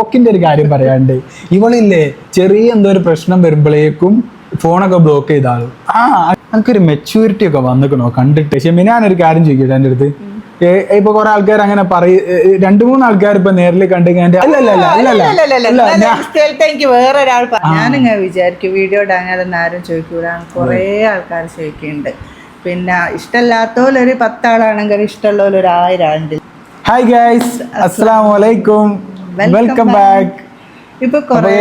ബ്ലോക്കിന്റെ ഒരു കാര്യം പറയാണ്ട് ഇവളില്ലേ ചെറിയ എന്തോ ഒരു പ്രശ്നം വരുമ്പോഴേക്കും ഫോണൊക്കെ ബ്ലോക്ക് ചെയ്താളും. ആ എനിക്കൊരു മെച്യൂരിറ്റി ഒക്കെ വന്നിക്കണോ കണ്ടിട്ട്. പക്ഷെ ഞാനൊരു കാര്യം ചോദിക്കട്ടെ എന്റെ അടുത്ത്? ഇപ്പൊ കുറെ ആൾക്കാർ അങ്ങനെ പറയും രണ്ടു മൂന്ന് ആൾക്കാർ ഇപ്പൊ നേരിൽ കണ്ടു എനിക്ക് വേറൊരാൾ ഒരാൾ ഞാനിങ്ങനെ വിചാരിക്കും വീഡിയോ ഇടാനാലും ആരും ചോദിക്കൂല. കുറേ ആൾക്കാർ ചോദിക്കുന്നുണ്ട്. പിന്നെ ഇഷ്ടമല്ലാത്തോലൊരു പത്താളാണെങ്കിൽ ഇഷ്ടമുള്ള ഒരു ആയിരം ആളുണ്ട് ഹായ് ഗൈസ് അസ്സാം വലൈക്കും വെൽക്കം ബാക്ക് ഇപ്പൊ കൊറേ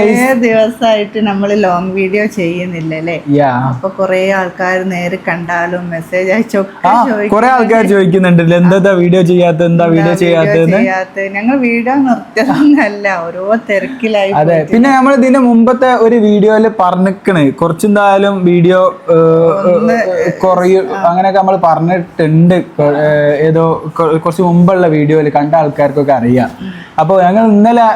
ദിവസമായിട്ട് നമ്മൾ ലോങ് വീഡിയോ ചെയ്യുന്നില്ലല്ലേ അപ്പൊ കൊറേ ആൾക്കാർ നേരെ കണ്ടാലും മെസ്സേജ് അയച്ചൊക്കെ കുറെ ആൾക്കാർ ചോദിക്കുന്നുണ്ടല്ലോ. എന്താ വീഡിയോ ചെയ്യാത്ത എന്താ വീഡിയോ ചെയ്യാത്ത ഞങ്ങൾ വീഡിയോ നിർത്തിയതൊന്നല്ല ഓരോ തിരക്കിലായി അതെ. പിന്നെ നമ്മൾ ഇതിന്റെ മുമ്പത്തെ ഒരു വീഡിയോയിൽ പറഞ്ഞിക്കണ്. കുറച്ചെന്തായാലും വീഡിയോ കുറയും അങ്ങനെയൊക്കെ നമ്മൾ പറഞ്ഞിട്ടുണ്ട്. ഏതോ കുറച്ച് മുമ്പുള്ള വീഡിയോയിൽ കണ്ട ആൾക്കാർക്കൊക്കെ അറിയാം. അപ്പോൾ ഞങ്ങൾ ഇന്നലെ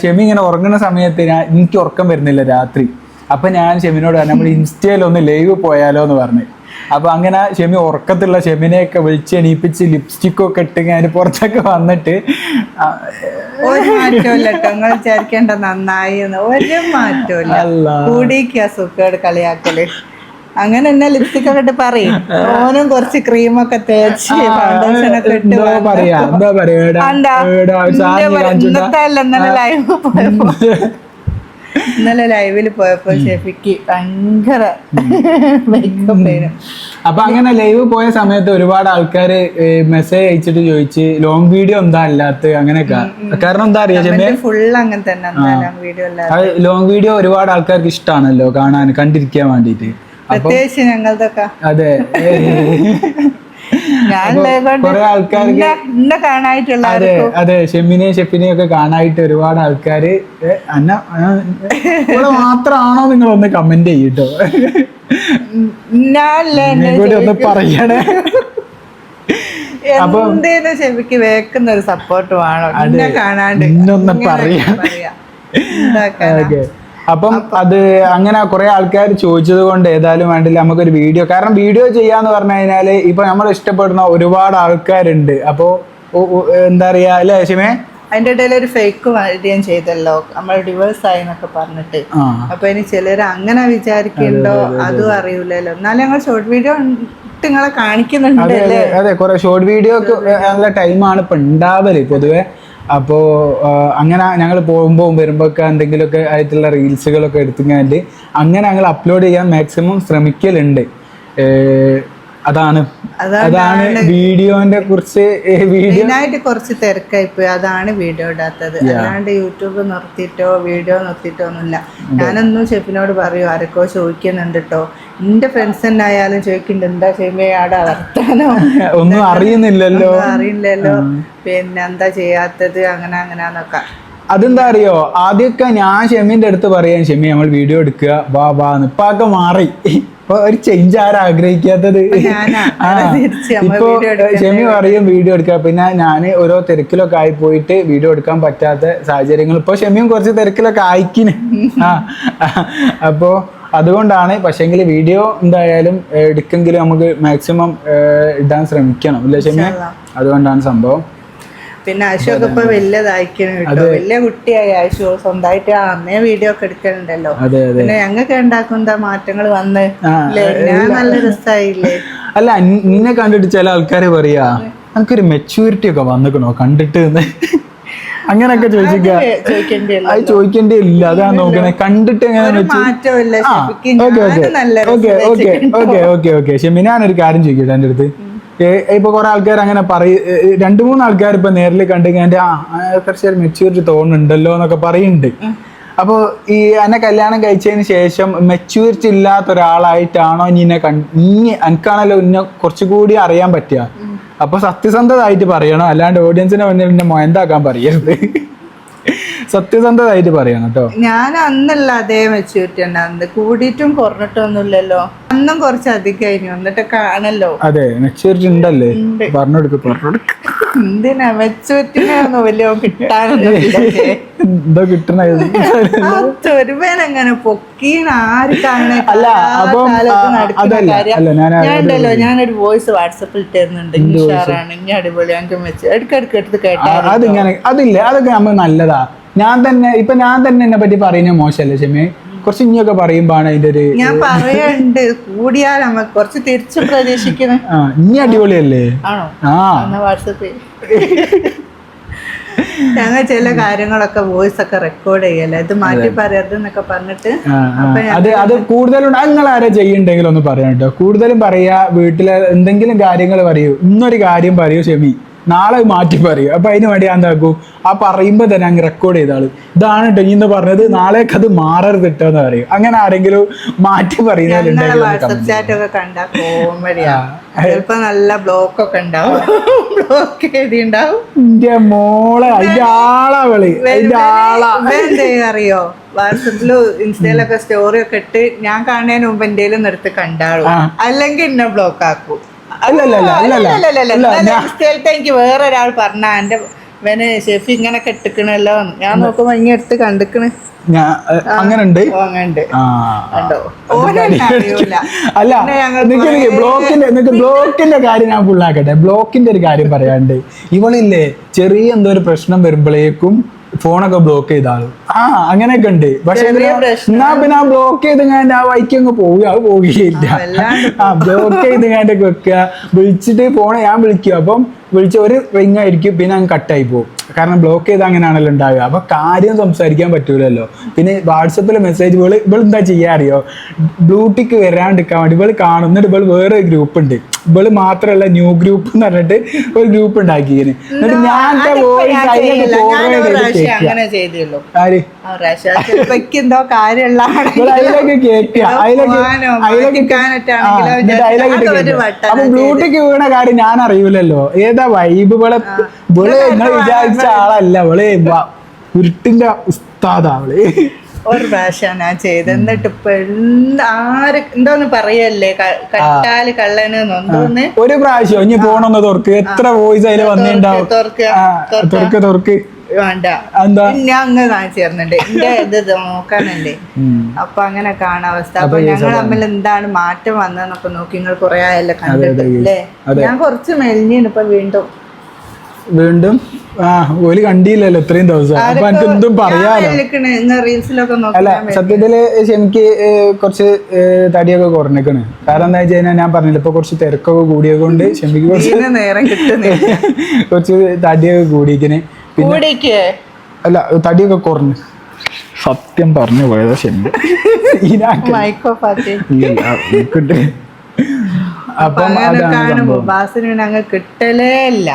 ഷെമി ഇങ്ങനെ ഉറങ്ങുന്ന സമയത്ത് ഞാൻ എനിക്ക് ഉറക്കം വരുന്നില്ല രാത്രി. അപ്പൊ ഞാൻ ഷെമിനോട് പറഞ്ഞു നമ്മൾ ഇൻസ്റ്റയിൽ ഒന്ന് ലൈവ് പോയാലോ എന്ന് പറഞ്ഞു. അപ്പൊ അങ്ങനെ ഷെമി ഉറക്കത്തുള്ള ഷെമിനെയൊക്കെ വിളിച്ച് എണീപ്പിച്ച് ലിപ്സ്റ്റിക് ഒക്കെ ഇട്ട് ഞാൻ പുറത്തൊക്കെ വന്നിട്ട് ഒരു മാറ്റമില്ല നിങ്ങൾ വിചാരിക്കേണ്ട നന്നായി ഒരു മാറ്റമില്ല അല്ല. കൂടിക്കാ സുഖേട് കളിയാക്കൽ. അങ്ങനെ തന്നെ ലിപ്സ്റ്റിക് ഒക്കെ ഇട്ട് പറയും. ഓനും കുറച്ച് ക്രീമൊക്കെ തേച്ച് ഫൗണ്ടേഷൻ ഒക്കെ ഇട്ട് സാധനം ഇന്നലെ കാണിച്ചു ഇന്നത്തെ അല്ല ഇന്നലെ ലൈവ് പോയപ്പോ. ഇന്നലെ ലൈവിൽ പോയപ്പോ ഷെഫിക്ക് ഭയങ്കര അപ്പൊ അങ്ങനെ ലൈവ് പോയ സമയത്ത് ഒരുപാട് ആൾക്കാർ മെസ്സേജ് അയച്ചിട്ട് ചോദിച്ച് ലോങ് വീഡിയോ എന്താ അല്ലാത്ത? അങ്ങനെയൊക്കെ. കാരണം എന്താ അറിയാ ഫുൾ അങ്ങനെ തന്നെ എന്തായാലും വീഡിയോ ലോങ് വീഡിയോ ഒരുപാട് ആൾക്കാർക്ക് ഇഷ്ടമാണല്ലോ കാണാൻ കണ്ടിരിക്കാൻ വേണ്ടിട്ട് പ്രത്യേകിച്ച് ഞങ്ങളതൊക്കെ അതെ. അതെ അതെ ഷെമിനെയും ഷെഫിനെയും ഒക്കെ കാണാനായിട്ട് ഒരുപാട് ആൾക്കാര് ഏ, അന്ന ഇവിടെ മാത്രമാണോ നിങ്ങൾ ഒന്ന് കമന്റ് ചെയ്യട്ടോ? കൂടി ഒന്ന് പറയണേ. എന്തേലും ഷെമിക്ക് വേക്കുന്ന ഒരു സപ്പോർട്ട് വേണം എന്നെ കാണാണ്ട്. ഇന്നൊന്ന് പറയാ. അപ്പം അത് അങ്ങനെ കുറെ ആൾക്കാർ ചോദിച്ചത് കൊണ്ട് ഏതായാലും വേണ്ടില്ല നമുക്കൊരു വീഡിയോ കാരണം വീഡിയോ ചെയ്യാന്ന് പറഞ്ഞു കഴിഞ്ഞാൽ ഇപ്പൊ നമ്മൾ ഇഷ്ടപ്പെടുന്ന ഒരുപാട് ആൾക്കാരുണ്ട്. അപ്പോ എന്താ പറയാ അല്ലേ ഷിമേ അതിന്റെ ഇടയിൽ ഒരു ഫേക്ക് വരികയും ചെയ്തല്ലോ നമ്മൾ ഡിവേഴ്സ് ആയി എന്നൊക്കെ പറഞ്ഞിട്ട് അപ്പൊ ഇനി ചിലര് അങ്ങനെ വിചാരിക്കണ്ടോ അതും അറിയൂലല്ലോ. എന്നാലും ഞങ്ങൾ ഷോർട്ട് വീഡിയോ നിങ്ങളെ കാണിക്കുന്നുണ്ട് അതെ കുറെ ഷോർട്ട് വീഡിയോ നല്ല ടൈമാണ് ഇപ്പൊ ഉണ്ടാവൽ പൊതുവെ. അപ്പോ ആ, അങ്ങനെ ഞങ്ങൾ പോകുമ്പോൾ വരുമ്പോഴൊക്കെ എന്തെങ്കിലുമൊക്കെ ആയിട്ടുള്ള റീൽസുകളൊക്കെ എടുത്തുകൊണ്ട് അങ്ങനെ ഞങ്ങൾ അപ്ലോഡ് ചെയ്യാൻ മാക്സിമം ശ്രമിക്കലുണ്ട്. അതാണ്. അതാണ് വീഡിയോന്റെ കുറിച്ച് മെയിനായിട്ട് കുറച്ച് തിരക്കായി പോയി അതാണ് വീഡിയോ ഇടാത്തത്. അല്ലാണ്ട് യൂട്യൂബ് നിർത്തിയിട്ടോ വീഡിയോ നിർത്തിയിട്ടോ ഒന്നുമില്ല. ഞാനൊന്നും ഷെഫിനോട് പറയൂ ആരൊക്കെ ചോദിക്കുന്നുണ്ട് കേട്ടോ എന്റെ ഫ്രണ്ട്സ് തന്നെ ആയാലും ചോദിക്കുന്നുണ്ട് എന്താ ഷെമിയാടെ വർത്താനോ? ഒന്നും അറിയുന്നില്ലല്ലോ. അറിയില്ലല്ലോ. പിന്നെ എന്താ ചെയ്യാത്തത്? അങ്ങനെ അങ്ങനെന്നൊക്കെ അതെന്താ അറിയോ? ആദ്യമൊക്കെ ഞാൻ ഷെമിന്റെ അടുത്ത് പറയാൻ ഷെമി നമ്മൾ വീഡിയോ എടുക്കുക. വാ വാ ഇപ്പൊക്കെ മാറി. ഇപ്പൊ ഒരു ചേഞ്ച് ആരാ ആഗ്രഹിക്കാത്തത്? ഇപ്പൊ ഷെമി പറയും വീഡിയോ എടുക്കുക പിന്നെ ഞാൻ ഓരോ തിരക്കിലൊക്കെ ആയി പോയിട്ട് വീഡിയോ എടുക്കാൻ പറ്റാത്ത സാഹചര്യങ്ങൾ. ഇപ്പൊ ഷെമിയും കുറച്ച് തിരക്കിലൊക്കെ ആയിക്കിന്. ആ അപ്പോ അതുകൊണ്ടാണ് പക്ഷെങ്കിൽ വീഡിയോ എന്തായാലും എടുക്കെങ്കിലും നമുക്ക് മാക്സിമം ഇടാൻ ശ്രമിക്കണം. അല്ലേ ഷെമി? അതുകൊണ്ടാണ് സംഭവം. പിന്നെ ആശുവൊക്കെ ഇപ്പൊ വലുതായിക്കണം കേട്ടോ. വലിയ കുട്ടിയായി ആശു. സ്വന്തമായിട്ട് അന്നേ വീഡിയോ ഒക്കെ എടുക്കലുണ്ടല്ലോ. പിന്നെ ഞങ്ങൾക്ക് ഉണ്ടാക്കുന്ന മാറ്റങ്ങൾ വന്ന്? ഞാൻ നല്ല രസമായില്ലേ അല്ല നിന്നെ കണ്ടിട്ട് ചില ആൾക്കാർ പറയാ നമുക്കൊരു മെച്യൂരിറ്റി ഒക്കെ വന്നിക്കണോ? കണ്ടിട്ട് അങ്ങനെയൊക്കെ അങ്ങനൊക്കെ ചോദിക്കേണ്ടിയല്ലോ. അത് ചോദിക്കേണ്ടി ഇല്ല അതാ നോക്കണേ. കണ്ടിട്ട് okay okay. Okay okay okay okay ഷെമിനാൻ ഒരു കാര്യം ചോദിക്കട്ടെ എന്റെ അടുത്ത്? ഇപ്പൊ കുറെ ആൾക്കാർ അങ്ങനെ പറയും രണ്ടു മൂന്ന് ആൾക്കാർ ഇപ്പൊ നേരിൽ കണ്ടു കഴിഞ്ഞാൽ ആ ആ, കുറച്ച് ഒരു മെച്യൂരിറ്റി തോന്നുന്നുണ്ടല്ലോ എന്നൊക്കെ പറയുന്നുണ്ട് അപ്പൊ ഈ എന്നെ കല്യാണം കഴിച്ചതിന് ശേഷം മെച്യൂരിറ്റി ഇല്ലാത്ത ഒരാളായിട്ടാണോ ഇനി എന്നെ കൺ ഇനി എനിക്കാണല്ലോ ഇന്നെ കുറച്ചുകൂടി അറിയാൻ പറ്റുക. അപ്പൊ സത്യസന്ധതായിട്ട് പറയണം. അല്ലാണ്ട് ഓഡിയൻസിനെ മുന്നിൽ എന്നെ മൊയന്താക്കാൻ പറയരുത്. സത്യസന്ധതായിട്ട് പറയണം കേട്ടോ. ഞാൻ അന്നല്ല അതേ മെച്യൂരിറ്റി ഉണ്ടാകുന്നത് കൂടിയിട്ടും കുറഞ്ഞിട്ടും ഒന്നുമില്ലല്ലോ അന്നും കുറച്ച് അധികമായിരുന്നു വന്നിട്ട് കാണല്ലോ. അതെ മെച്യൂരിറ്റി ഉണ്ടല്ലേ? പറഞ്ഞെടുക്ക് പറഞ്ഞെടുക്ക് എന്തിനാ? മെച്യൂരിറ്റിനെ ഒന്നും വലിയ കിട്ടാനൊന്നും എന്തോ കിട്ടണ? ചെറുപേനങ്ങനെ പൊക്കീണ ആര് കാണുന്ന അല്ല, അപ്പം, അതല്ല, ഞാനൊരു വോയിസ് വാട്സപ്പിൽ ഇട്ടിരുന്നുണ്ട്. ഇനി അടിപൊളി. ഞങ്ങൾക്ക് മെച്ചു ഇടയ്ക്ക് എടുത്ത് കേട്ടാ അതിങ്ങനെ അതില്ല. അതൊക്കെ നമ്മൾ നല്ലതാ. ഞാൻ തന്നെ ഇപ്പൊ ഞാൻ തന്നെ എന്നെ പറ്റി പറയുന്ന മോശമല്ലേ ഷെമി? കുറച്ച് ഇനിയൊക്കെ പറയുമ്പോഴാണ് അതിന്റെ ഒരു ഞാൻ പറയണ്ട് കൂടിയാൽ നമുക്ക് കുറച്ച് തിരിച്ചു പ്രതീക്ഷിക്കുന്നത് ആ ഇനി അടിപൊളിയല്ലേ? ആ. വാട്സപ്പ് ഞങ്ങൾ ചില കാര്യങ്ങളൊക്കെ വോയിസ് ഒക്കെ റെക്കോർഡ് ചെയ്യല്ലേ? ഇത് മാറ്റി പറയരുത് എന്നൊക്കെ പറഞ്ഞിട്ട്. അത് അത് കൂടുതലും നിങ്ങൾ ആരാ ചെയ്യണ്ടെങ്കിൽ ഒന്ന് പറയാം കേട്ടോ. കൂടുതലും പറയാ വീട്ടിലെ എന്തെങ്കിലും കാര്യങ്ങൾ പറയൂ. ഇന്നൊരു കാര്യം പറയൂ ഷെമി. നാളെ മാറ്റി പറയും അപ്പൊ അതിന് വേണ്ടി ഞാൻ എന്താക്കൂ? ആ പറയുമ്പോ തന്നെ അങ്ങ് റെക്കോർഡ് ചെയ്താൾ. ഇതാണ് കേട്ടോ ഇന്ന് പറഞ്ഞത്. നാളേക്ക് അത് മാറരുത് കേട്ടോ എന്ന് പറയും. അങ്ങനെ ആരെങ്കിലും മാറ്റി നല്ല ബ്ലോക്ക് ഒക്കെ ഉണ്ടാവും. ബ്ലോക്ക് എന്റെ മോളെ അതിന്റെ ആളാ. വിളി അതിന്റെ ആളാ അറിയോ? വാട്സപ്പിൽ ഇൻസ്റ്റയിലൊക്കെ സ്റ്റോറി ഒക്കെ ഇട്ട് ഞാൻ കാണുന്നതിന് മുമ്പ് എന്തെങ്കിലും നിർത്തി കണ്ടാളൂ. അല്ലെങ്കിൽ എന്നെ ബ്ലോക്ക് ആക്കും. ഇൻസ്റ്റയിലത്തെ എനിക്ക് വേറൊരാൾ പറഞ്ഞ എന്റെ ഇവന് ഷെഫ് ഇങ്ങനെ കെട്ടിക്കണല്ലോ ഞാൻ നോക്കുമ്പോ ഇങ്ങനെ എടുത്ത് കണ്ടിക്കണ്. ഞാൻ അങ്ങനെ ഉണ്ട് ഓ അങ്ങനെ ആ കണ്ടോ? ഓനെ അല്ല പിന്നെ ഞങ്ങൾ നിക്ക് നിക്ക് ബ്ലോക്കിന്റെ നിക്ക് ബ്ലോക്കിന്റെ കാര്യം ഞാൻ ഫുള്ളാക്കട്ടെ ബ്ലോക്കിന്റെ ഒരു കാര്യം പറയാണ്ട് ഇവളില്ലേ ചെറിയ എന്തോ ഒരു പ്രശ്നം വരുമ്പോഴേക്കും ഫോണൊക്കെ ബ്ലോക്ക് ചെയ്താളും ആ അങ്ങനെയൊക്കെ ഉണ്ട്. പക്ഷെ എന്നാ പിന്നെ ആ ബ്ലോക്ക് ചെയ്ത് കണ്ട് ആ വൈക്ക് അങ്ങ് പോവുക. അത് പോവുകയില്ല. ആ ബ്ലോക്ക് ചെയ്ത് കണ്ടൊക്കെ വെക്കുക. വിളിച്ചിട്ട് ഫോൺ ഞാൻ വിളിക്കുക അപ്പം വിളിച്ച ഒരു റിങ് ആയിരിക്കും പിന്നെ അങ്ങ് കട്ടായി പോകും. കാരണം ബ്ലോക്ക് ചെയ്ത് അങ്ങനെയാണല്ലോ ഉണ്ടാവുക. അപ്പൊ കാര്യം സംസാരിക്കാൻ പറ്റൂലല്ലോ. പിന്നെ വാട്സപ്പിൽ മെസ്സേജ് ഇവൾ ഇവൾ എന്താ ചെയ്യാ അറിയോ? ബ്ലൂട്ടിക്ക് വരാണ്ടിരിക്കാൻ വേണ്ടി ഇവൾ കാണുന്നിട്ട് ഇവൾ വേറെ ഗ്രൂപ്പ് ഉണ്ട്. ഇവൾ മാത്രമല്ല ന്യൂ ഗ്രൂപ്പ് എന്ന് പറഞ്ഞിട്ട് ഒരു ഗ്രൂപ്പ് ഉണ്ടാക്കിയിരുന്നു എന്നിട്ട് ഞാൻ അതിലൊക്കെ അപ്പൊ ബ്ലൂട്ടിക്ക് വീണ കാര്യം ഞാൻ അറിയൂലല്ലോ. ഏതാ വൈബ് ഇവളെ? ഇവൾ നിങ്ങൾ വിചാരിച്ച ആളല്ല. ഇവൾ ഉരുട്ടിന്റെ ഉസ്താദാ അവൾ. ഒരു പ്രാവശ്യം ഞാൻ ചെയ്ത് എന്നിട്ട് ഇപ്പൊ ആര് എന്തോന്ന് പറയല്ലേ? കട്ടാൽ കള്ളന് ഒരു പ്രാവശ്യം ഇനി പോണൊന്ന് തുറക്ക്. എത്ര വോയിസ് അതിൽ വന്നിട്ടുണ്ടാവും തുറക്ക്. തുറക്ക്. വേണ്ട. ഞാൻ അങ്ങ് കാണിച്ചിരുന്നുണ്ട് എന്റെ ഇത് നോക്കാനുണ്ട്. അപ്പൊ അങ്ങനെ കാണാൻ അവസ്ഥ. അപ്പൊ ഞങ്ങൾ തമ്മിൽ എന്താണ് മാറ്റം വന്നതെന്നൊക്കെ നോക്കി നിങ്ങൾ കുറെ ആയല്ലോ കണ്ടിട്ടില്ലേ ഞാൻ കുറച്ച് മെലിഞ്ഞാണ് ഇപ്പൊ വീണ്ടും. വീണ്ടും? ആ ഓൽ കണ്ടില്ലല്ലോ ഇത്രയും ദിവസം. അപ്പൊ എനിക്ക് എന്തും പറയാലോ. അല്ല സത്യത്തിൽ എനിക്ക് കുറച്ച് തടിയൊക്കെ കുറഞ്ഞേക്കണ്. കാരണം എന്താ വെച്ച് കഴിഞ്ഞാൽ ഞാൻ പറഞ്ഞില്ല ഇപ്പൊ കുറച്ച് തിരക്കൊക്കെ കൂടിയത് കൊണ്ട് ഷെമിക്ക് കുറച്ച് കുറച്ച് തടിയൊക്കെ കൂടിയിരിക്കണ്. പിന്നെ കൂടിക്ക് അല്ല തടിയൊക്കെ കുറഞ്ഞു. സത്യം പറഞ്ഞു പോയതാ ശരി എനിക്കുണ്ട്. അപ്പൊ കിട്ടലേ ഇല്ല.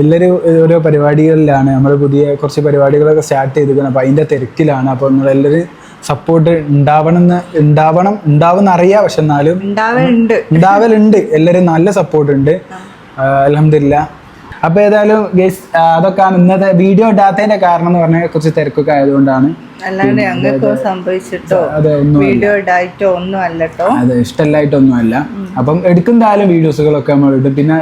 എല്ലാവരും ഓരോ പരിപാടികളിലാണ്. നമ്മൾ പുതിയ കുറച്ച് പരിപാടികളൊക്കെ സ്റ്റാർട്ട് ചെയ്തിരിക്കുന്നത് അപ്പൊ അതിന്റെ തിരക്കിലാണ്. അപ്പൊ നിങ്ങൾ എല്ലാരും സപ്പോർട്ട് ഉണ്ടാവണം ഉണ്ടാവണം ഉണ്ടാവുന്ന അറിയാം പക്ഷെ എന്നാലും ഉണ്ടാവലുണ്ട്. എല്ലാവരും നല്ല സപ്പോർട്ട് ഉണ്ട്. അലഹമില്ല അപ്പൊ ഏതായാലും ഗൈസ് അതൊക്കെയാണ് ഇന്നത്തെ വീഡിയോ ഇടാത്തതിന്റെ കാരണം എന്ന് പറഞ്ഞാൽ കുറച്ച് തിരക്കൊക്കെ ആയതുകൊണ്ടാണ്. അല്ലാണ്ട് ഞങ്ങൾക്ക് സംഭവിച്ചിട്ടോ? വീഡിയോ ഇടായിട്ടോ? ഒന്നും അല്ലട്ടോ അതെ ഇഷ്ടമല്ലായിട്ടൊന്നുമല്ല. അപ്പം എടുക്കുന്നാലും വീഡിയോസുകളൊക്കെ നമ്മൾ ഇടും. പിന്നെ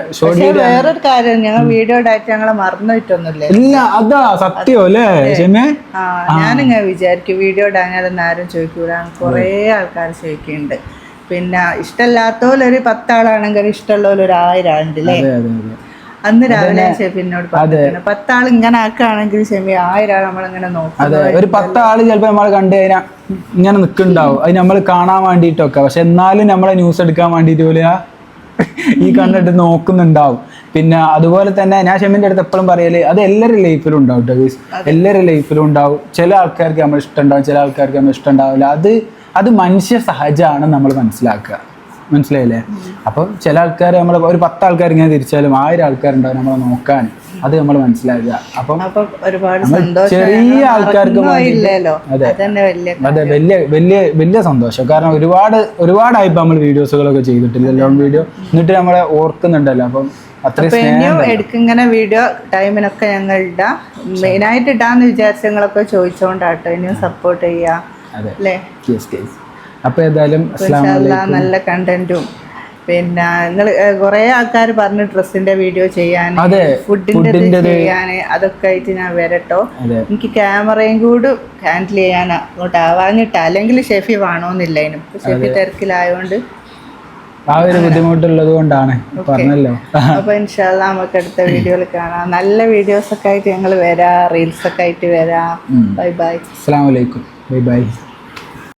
വേറൊരു കാര്യം ഞങ്ങൾ വീഡിയോ ഇടായിട്ട് ഞങ്ങളെ മറന്നിട്ടൊന്നുമില്ല ഇല്ല അതാ സത്യം അല്ലേ ക്ഷമേ ഞാനിങ്ങനെ വിചാരിക്കും വീഡിയോ ഇടാഞ്ഞാലൊന്നും ആരും ചോദിക്കൂല. കുറേ ആൾക്കാർ ചോദിക്കുന്നുണ്ട്. പിന്നെ ഇഷ്ടമല്ലാത്തോലൊരു പത്താളാണെങ്കിൽ ഇഷ്ടമുള്ളവരൊരു ആയിരം ആളുണ്ട് അന്ന് രാവിലെ ഷെഫിനോട് പറഞ്ഞു പത്താൾ ഇങ്ങനെ ആക്കുകയാണെങ്കിൽ ഷെമി ആയിരം നമ്മളിങ്ങനെ നോക്കും അതെ. ഒരു പത്താൾ ചിലപ്പോ നമ്മൾ കണ്ടു കഴിഞ്ഞാൽ ഇങ്ങനെ നിൽക്കുന്നുണ്ടാവും അത് നമ്മൾ കാണാൻ വേണ്ടിയിട്ടൊക്കെ. പക്ഷെ എന്നാലും നമ്മളെ ന്യൂസ് എടുക്കാൻ വേണ്ടിയിട്ട് പോലെ ഈ കണ്ടിട്ട് നോക്കുന്നുണ്ടാവും. പിന്നെ അതുപോലെ തന്നെ ഞാൻ ഷെമിന്റെ അടുത്ത് എപ്പോഴും പറയൽ അത് എല്ലാവരുടെ ലൈഫിലും ഉണ്ടാവും കേട്ടോ എല്ലാവരുടെ ലൈഫിലും ഉണ്ടാവും. ചില ആൾക്കാർക്ക് നമ്മൾ ഇഷ്ടം ഉണ്ടാവും ചില ആൾക്കാർക്ക് നമ്മൾ ഇഷ്ടം ഉണ്ടാവില്ല. അത് അത് മനുഷ്യ സഹജമാണ് നമ്മൾ മനസ്സിലാക്കുക. മനസ്സിലായില്ലേ? അപ്പം ചില ആൾക്കാർ നമ്മൾ ഒരു പത്ത് ആൾക്കാർ ഇങ്ങനെ തിരിച്ചാലും ആയിരം ആൾക്കാരുണ്ടാവും നമ്മളെ നോക്കാൻ. അത് നമ്മൾ മനസ്സിലാക്കുക. അപ്പം ഒരുപാട് ചെറിയ ആൾക്കാർക്ക് അതെ. അതെ വലിയ വലിയ വലിയ സന്തോഷം. കാരണം ഒരുപാട് ഒരുപാടായിപ്പോ നമ്മൾ വീഡിയോസുകളൊക്കെ ചെയ്തിട്ടില്ല? Long video. എന്നിട്ട് നമ്മളെ ഓർക്കുന്നുണ്ടല്ലോ. അപ്പം എടുക്കിങ്ങനെ വീഡിയോ ടൈമിനൊക്കെ ഞങ്ങൾ ഇടാം. മെയിനായിട്ട് ഇടാന്ന് വിചാരിച്ച ഞങ്ങളൊക്കെ ചോദിച്ചോണ്ടാട്ടോ. ഇനിയും സപ്പോർട്ട് ചെയ്യാം. അല്ലേ കേസ് കേസ് അപ്പൊ ഏതായാലും നല്ല കണ്ടന്റും. പിന്നെ നിങ്ങൾ കുറെ ആൾക്കാർ പറഞ്ഞു ഡ്രസ്സിന്റെ വീഡിയോ ചെയ്യാൻ ഫുഡിന്റെ. ചെയ്യാൻ അതൊക്കെ ആയിട്ട് ഞാൻ വരട്ടോ. എനിക്ക് ക്യാമറയും കൂടി ഹാൻഡിൽ ചെയ്യാൻ അങ്ങോട്ട് ആവാഞ്ഞിട്ട് അല്ലെങ്കിൽ ഷെഫി വേണമെന്നില്ല അതിനും. ഷെഫി തിരക്കിലായോണ്ട്. ആ ഒരു ബുദ്ധിമുട്ടുള്ളത് കൊണ്ടാണ്. പറഞ്ഞല്ലോ. അപ്പൊ ഇൻഷാല്ല നമുക്ക് അടുത്ത വീഡിയോയിൽ കാണാം. നല്ല വീഡിയോസ് ഒക്കെ ആയിട്ട് ഞങ്ങൾ വരാം. റീൽസ് ഒക്കെ ആയിട്ട് വരാം. Bye bye. അസ്സാം വലൈക്കും ബൈ ബൈ.